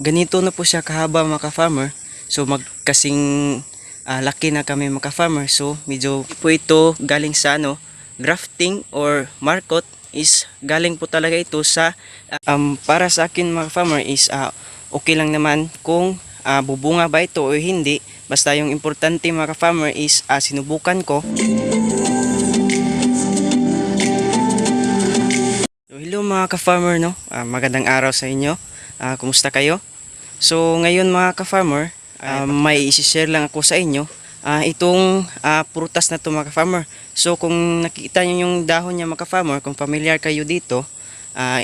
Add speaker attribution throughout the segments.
Speaker 1: ganito na po siya kahaba mga ka-farmer. So magkasing ah, laki na kami mga ka-farmer. So medyo po ito galing sa ano, grafting or markot is galing po talaga ito sa um, para sa akin mga farmer is ah, okay lang naman kung ah, bubunga ba ito o hindi. Basta yung importante mga farmer is ah, sinubukan ko. So, hello mga ka-farmer no? Ah, magandang araw sa inyo. Ah, kumusta kayo So ngayon mga ka-farmer ah, may isi-share lang ako sa inyo Ah, itong ah, prutas na to mga ka-farmer. So kung nakita niyo yung dahon niya mga ka-farmer, kung familiar kayo dito, ah,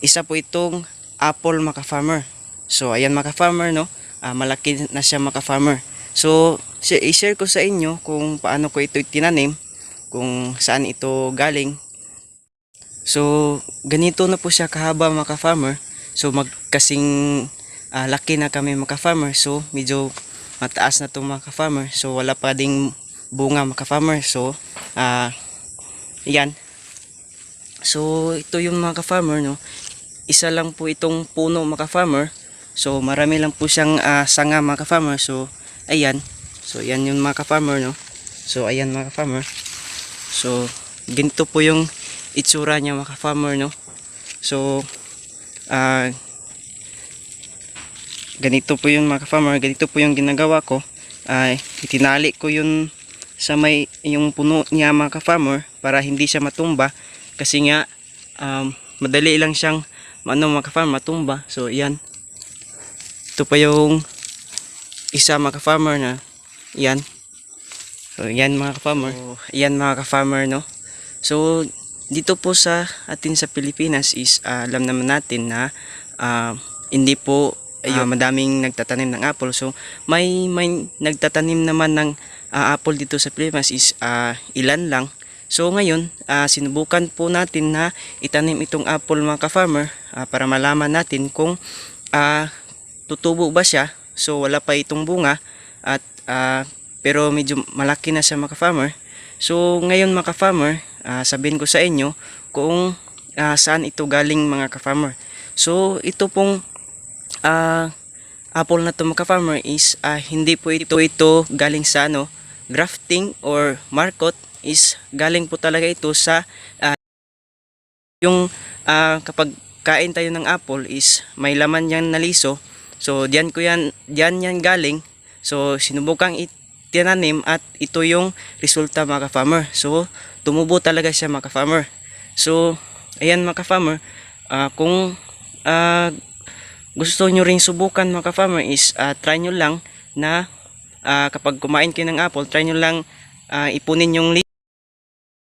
Speaker 1: isa po itong apple mga ka-farmer. So ayan mga ka-farmer no, Ah, malaki na siya mga ka-farmer. So i-share ko sa inyo kung paano ko ito tinanim, kung saan ito galing. So ganito na po siya kahaba mga ka-farmer. So magkasing ah, laki na kami mga ka-farmer. So medyo mataas na to mga ka-farmer. So wala pa ding bunga mga ka-farmer. So ah yan. So ito yung mga ka-farmer no. Isa lang po itong puno mga ka-farmer. So marami lang po siyang ah, sanga mga ka-farmer. So ayan. So yan yung mga ka-farmer no. So ayan mga ka-farmer. So ganito po yung itsura niya mga ka-farmer no. So ah ganito po yung mga farmer ganito po yung ginagawa ko. Ay itinali ko yun sa may yung puno niya mga farmer para hindi siya matumba. Kasi nga um, madali lang siyang ano mga farmer matumba. So yan. Ito pa yung isa mga farmer na yan. So yan mga farmer so, yan mga farmer no? So dito po sa atin sa Pilipinas is ah, alam naman natin na ah, hindi po ayun madaming nagtatanim ng apple. So may may nagtatanim naman ng ah, apple dito sa Pilipinas is ah, ilan lang. So ngayon ah, sinubukan po natin na itanim itong apple mga ka-farmer ah, para malaman natin kung ah, tutubo ba siya. So wala pa itong bunga at ah, pero medyo malaki na siya mga ka-farmer. So ngayon mga ka-farmer ah, sabihin ko sa inyo kung ah, saan ito galing mga ka-farmer. So ito pong ah apple na to mga farmer is ah, hindi po ito ito galing sa ano grafting or markot is galing po talaga ito sa ah, yung ah, kapag kain tayo ng apple is may laman yan na liso. So diyan ko yan diyan yan galing. So sinubukang itinanim at ito yung resulta mga farmer so tumubo talaga siya mga farmer so ayan mga farmer ah, kung ah, gusto nyo ring subukan mga ka-farmer is ah, try nyo lang na ah, kapag kumain kayo ng apple, try nyo lang ah, ipunin yung li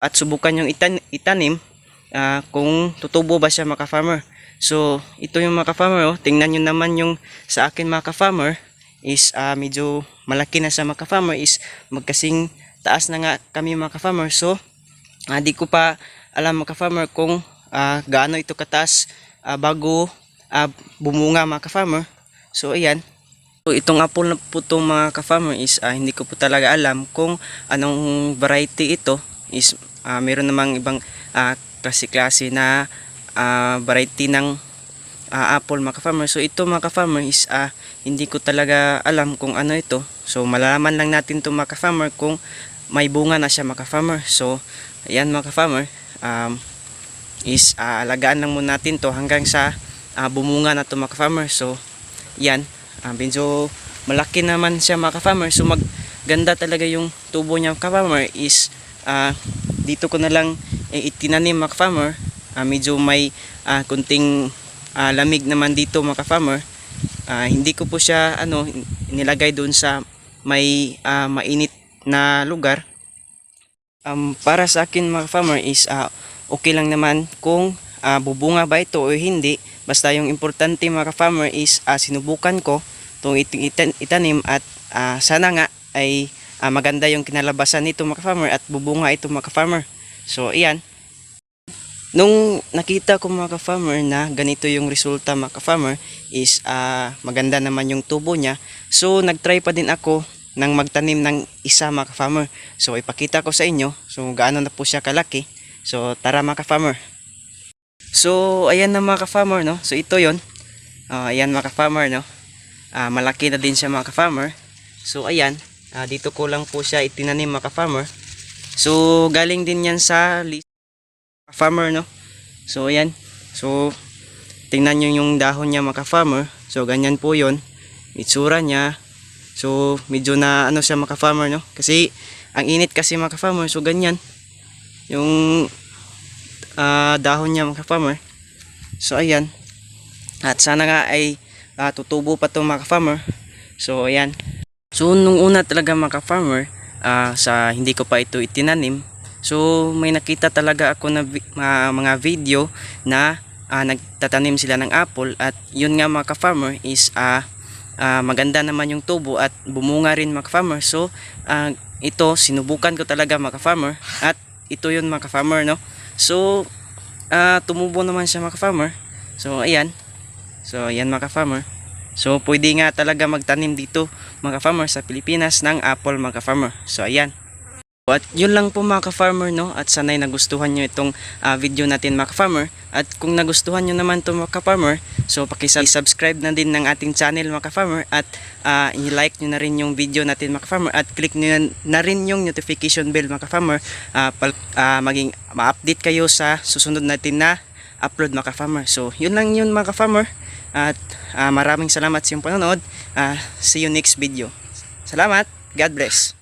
Speaker 1: at subukan yung itan itanim ah, kung tutubo ba siya mga ka-farmer. So, ito yung mga ka-farmer, oh. tingnan nyo naman yung sa akin mga ka-farmer is ah, medyo malaki na sa mga ka-farmer is magkasing taas na nga kami mga ka-farmer. So, ah, di ko pa alam mga ka-farmer kung ah, gaano ito kataas ah, bago ah, bumunga mga ka-farmer. So ayan. So, itong apple na po itong mga ka-farmer is ah, hindi ko po talaga alam kung anong variety ito is ah, meron namang ibang ah, klase-klase na ah, variety ng ah, apple mga ka-farmer. So ito mga ka-farmer is ah, hindi ko talaga alam kung ano ito. So malalaman lang natin itong mga ka-farmer kung may bunga na siya mga ka-farmer. So ayan mga ka-farmer um, is ah, alagaan lang muna natin to hanggang sa ah, bumunga na to mga ka-farmer. So, yan. Ah, medyo malaki naman siya mga ka-farmer. So, magganda talaga yung tubo niya ka-farmer is ah, dito ko na lang eh, itinanim mga ka-farmer. Ah, medyo may ah, kunting ah, lamig naman dito mga ka-farmer. Ah, hindi ko po siya ano nilagay doon sa may ah, mainit na lugar. Um, para sa akin mga farmer is ah, okay lang naman kung ah, bubunga ba ito o hindi. Basta yung importante mga farmer is ah, sinubukan ko itong it- itan- itanim at ah, sana nga ay ah, maganda yung kinalabasan nito mga farmer at bubunga ito mga farmer. So iyan. Nung nakita ko mga farmer na ganito yung resulta mga farmer is ah, maganda naman yung tubo niya. So nagtry pa din ako ng magtanim ng isa mga farmer. So ipakita ko sa inyo so gaano na po siya kalaki. So tara mga farmer. So ayan na mga farmer no. So ito 'yon. Ah, ayan mga ka-farmer, no? Ah, malaki na din siya mga ka-farmer. So, ayan. Ah, dito ko lang po siya itinanim mga ka-farmer. So, galing din yan sa li- farmer, no? So, ayan. So, tingnan nyo yung dahon niya mga ka-farmer. So, ganyan po yon Itsura niya. So, medyo na ano siya mga ka-farmer, no? Kasi, ang init kasi mga ka-farmer. So, ganyan. Yung ah, dahon niya mga ka-farmer. So, ayan. At sana nga ay ah, tutubo pa itong mga ka-farmer. So, ayan. So, nung una talaga mga ka-farmer, ah, sa hindi ko pa ito itinanim, so may nakita talaga ako na vi- mga, video na ah, nagtatanim sila ng apple at yun nga mga ka-farmer is ah, ah, maganda naman yung tubo at bumunga rin mga ka-farmer. So, ah, ito sinubukan ko talaga mga ka-farmer at ito yun mga ka-farmer no. So, ah, tumubo naman siya mga ka-farmer. So, ayan. So, ayan mga ka-farmer. So, pwede nga talaga magtanim dito mga ka-farmer sa Pilipinas ng apple mga ka-farmer. So, ayan. At yun lang po mga ka-farmer no? At sanay nagustuhan nyo itong ah, video natin mga ka-farmer. At kung nagustuhan nyo naman to mga ka-farmer so pakisubscribe na din ng ating channel mga ka-farmer. At ah, i-like nyo na rin yung video natin mga ka-farmer. At click nyo na, rin yung notification bell mga ka-farmer. Ah, pal- ah, maging ma-update kayo sa susunod natin na upload mga ka-farmer. So yun lang yun mga ka-farmer. At ah, maraming salamat sa iyong panonood. Ah, see you next video. Salamat. God bless